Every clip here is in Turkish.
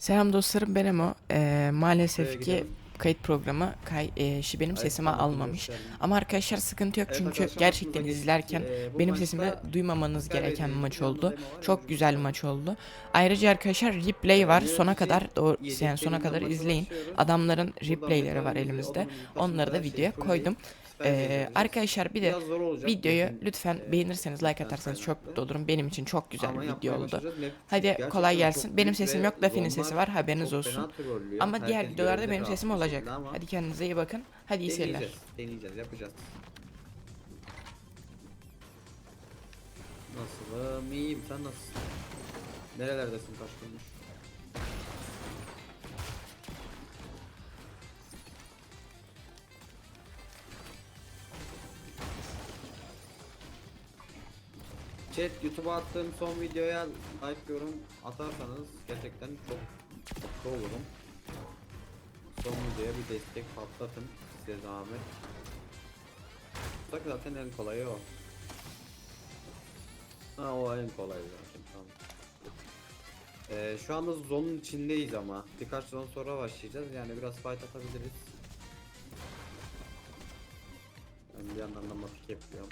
Selam dostlarım ben Emo. Ee, maalesef Şuraya ki gidelim. Kayıt programı kay e, şi- benim Evet, sesimi tamam, almamış. Ama arkadaşlar sıkıntı yok çünkü gerçekten izlerken. Ee, benim sesimi duymamanız gereken maç oldu. Çok güzel maç oldu. Ayrıca arkadaşlar replay var. Sona kadar doğru yani sona kadar izleyin. Adamların replayleri var elimizde. Onları da videoya şey koydum. Ee, arkadaşlar bir de olacak videoyu lütfen Ee, beğenirseniz like ben atarsanız çok mutlu olurum. Benim için çok güzel bir video oldu. Hadi kolay gelsin. Benim sesim yok. Lafi'nin sesi var. Haberiniz olsun. Ama diğer videolarda benim sesim rahatlıkla olacak. ama Hadi kendinize iyi bakın. Hadi iyi seyirler. deneyeceğiz. Deneyeceğiz, yapacağız. Nasılım? İyiyim. Sen nasılsın? Nerelerdesin kaç gündür? Chat YouTube'a attığım son videoya like yorum atarsanız gerçekten çok mutlu olurum. Son videoya bir destek patlatın size zahmet. Bak zaten en kolayı o. Ha o en kolayı zaten tamam. Ee, şu anda zonun içindeyiz ama birkaç zon sonra başlayacağız yani biraz fight atabiliriz. Ben bir yandan da matik yapıyorum.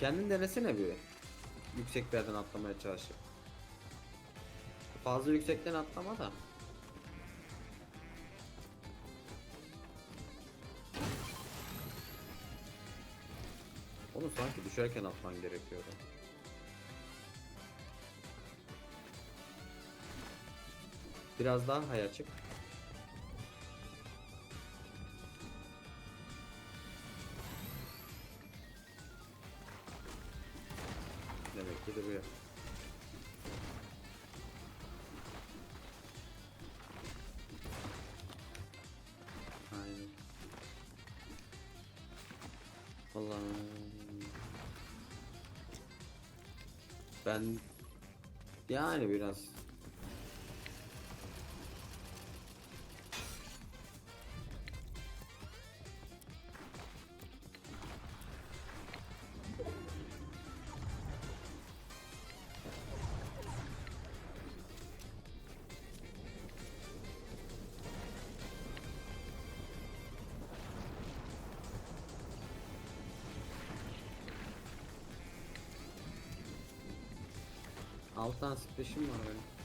Kendin denesene bir. Yüksek bir yerden atlamaya çalışıp. Fazla yüksekten atlama da. Onu sanki düşerken atman gerekiyordu. Biraz daha hay açık. Demek ki de bu ya. Allah'ım. Ben yani biraz altı tane splash'im var benim.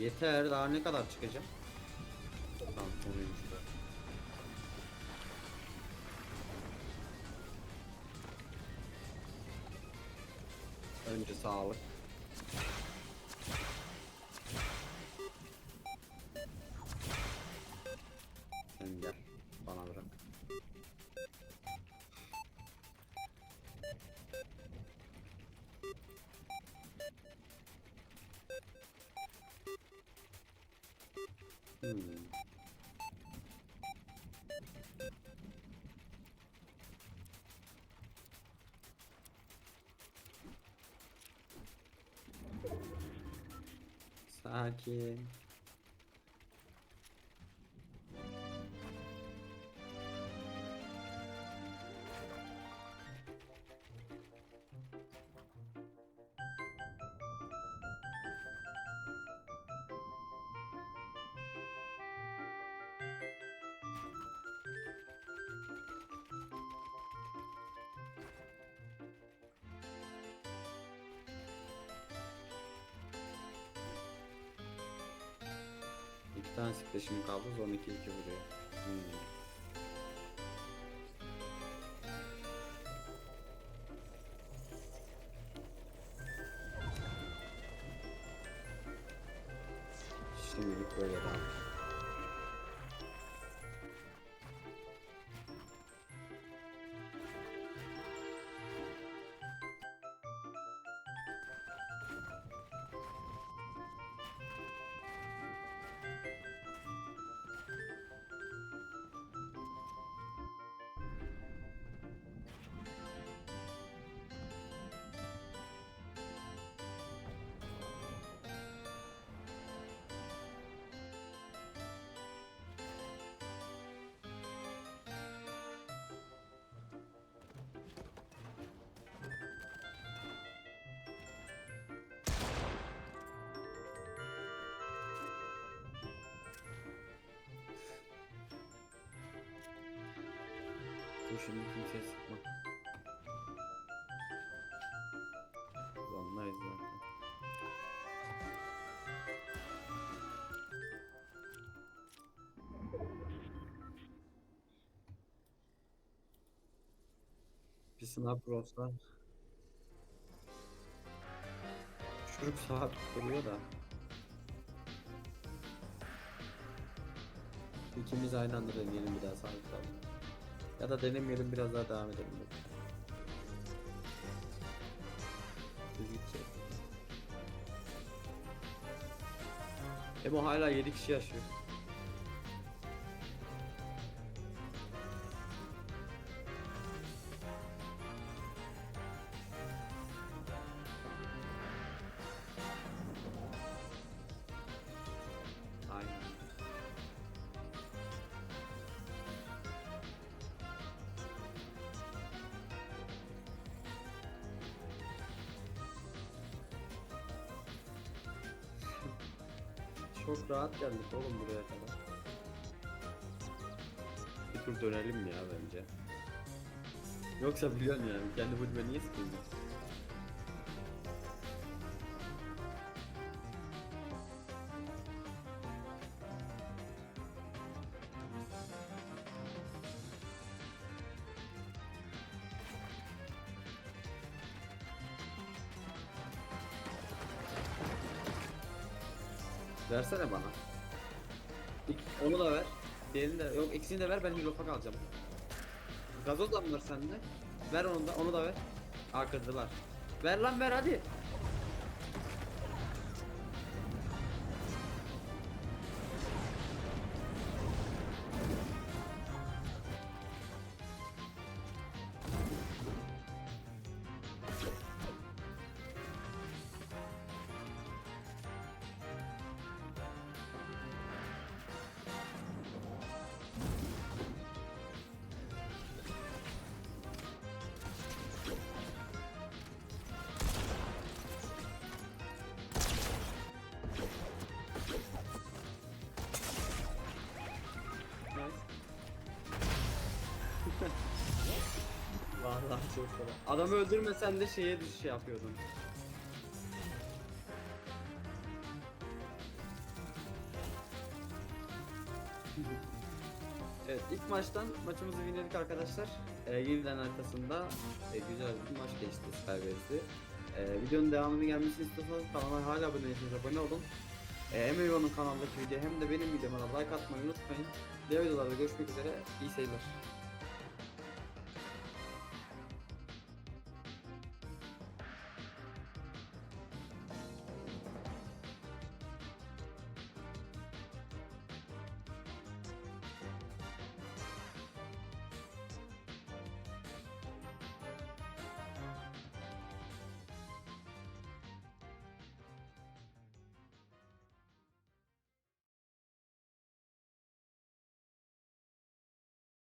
Yeter daha ne kadar çıkacağım? Tamam Önce sağlık. Sen gel bana bırak. Hmm. Sakin. İki tane splash'im kaldı. Zon 2 2 vuruyor. Hmm. Şimdilik böyle daha. Dur şimdi kimseye sıkma. Zonlayız zaten. Bir sniper olsa Çocuk saat duruyor da İkimiz aynı anda deneyelim bir daha sabit kalın. Ya da denemeyelim biraz daha devam edelim. Düz. Emo hala 7 kişi yaşıyor. Çok rahat geldik oğlum buraya kadar. Bir tur dönelim mi ya bence? Yoksa biliyorsun yani kendi bölüme niye sıkıldın? Versene bana. Onu da ver. Diğerini de yok ikisini de ver ben Hilofak alacağım. Gazoz da mı var sende? Ver onu da onu da ver. Arkadalar. Ver lan ver hadi. Vallahi çok kolay. Adamı öldürmesen de şeye şey yapıyordun. evet ilk maçtan maçımızı winledik arkadaşlar. Ee, yeniden haritasında e, güzel bir maç geçti Skybase'de. Ee, videonun devamını gelmesini istiyorsanız kanala hala abone değilseniz abone olun. Ee, Emeyo'nun kanaldaki video hem de benim videoma like atmayı unutmayın. Diğer videolarda görüşmek üzere. İyi seyirler.